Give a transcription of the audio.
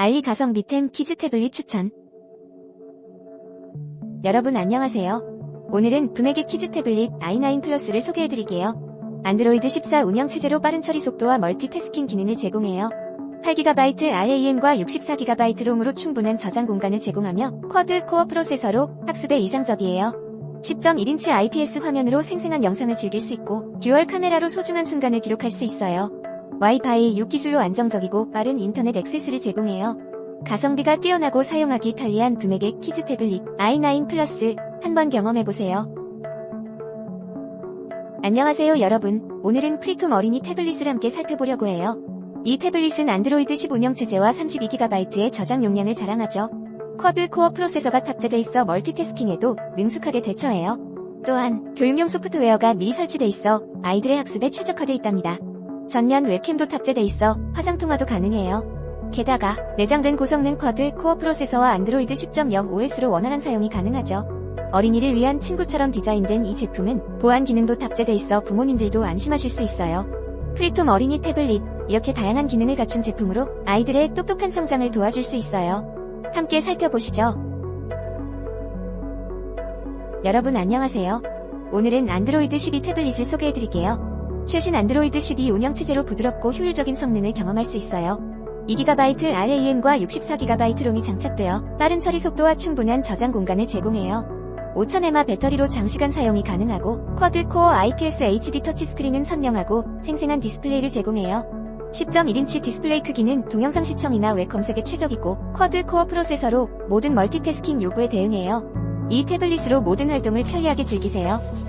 알리 가성비 템 키즈 태블릿 추천. 여러분 안녕하세요. 오늘은 금액의 키즈 태블릿 i9 플러스를 소개해드릴게요. 안드로이드 14 운영체제로 빠른 처리 속도와 멀티태스킹 기능을 제공해요. 8GB RAM과 64GB 롬으로 충분한 저장 공간을 제공하며 쿼드 코어 프로세서로 학습에 이상적이에요. 10.1인치 IPS 화면으로 생생한 영상을 즐길 수 있고 듀얼 카메라로 소중한 순간을 기록할 수 있어요. 와이파이 6 기술로 안정적이고 빠른 인터넷 액세스를 제공해요. 가성비가 뛰어나고 사용하기 편리한 금액의 키즈 태블릿 i9 플러스 한번 경험해보세요. 안녕하세요 여러분. 오늘은 프리톰 어린이 태블릿을 함께 살펴보려고 해요. 이 태블릿은 안드로이드 10 운영체제와 32GB의 저장 용량을 자랑하죠. 쿼드 코어 프로세서가 탑재돼 있어 멀티태스킹에도 능숙하게 대처해요. 또한 교육용 소프트웨어가 미리 설치돼 있어 아이들의 학습에 최적화돼 있답니다. 전면 웹캠도 탑재돼 있어 화상 통화도 가능해요. 게다가 내장된 고성능 쿼드 코어 프로세서와 안드로이드 10.0 OS로 원활한 사용이 가능하죠. 어린이를 위한 친구처럼 디자인된 이 제품은 보안 기능도 탑재돼 있어 부모님들도 안심하실 수 있어요. 프리톰 어린이 태블릿 이렇게 다양한 기능을 갖춘 제품으로 아이들의 똑똑한 성장을 도와줄 수 있어요. 함께 살펴보시죠. 여러분 안녕하세요. 오늘은 안드로이드 12 태블릿을 소개해드릴게요. 최신 안드로이드 12 운영체제로 부드럽고 효율적인 성능을 경험할 수 있어요. 2GB RAM과 64GB 롬이 장착되어 빠른 처리 속도와 충분한 저장 공간을 제공해요. 5000mAh 배터리로 장시간 사용이 가능하고 쿼드 코어 IPS HD 터치스크린은 선명하고 생생한 디스플레이를 제공해요. 10.1인치 디스플레이 크기는 동영상 시청이나 웹 검색에 최적이고 쿼드 코어 프로세서로 모든 멀티태스킹 요구에 대응해요. 이 태블릿으로 모든 활동을 편리하게 즐기세요.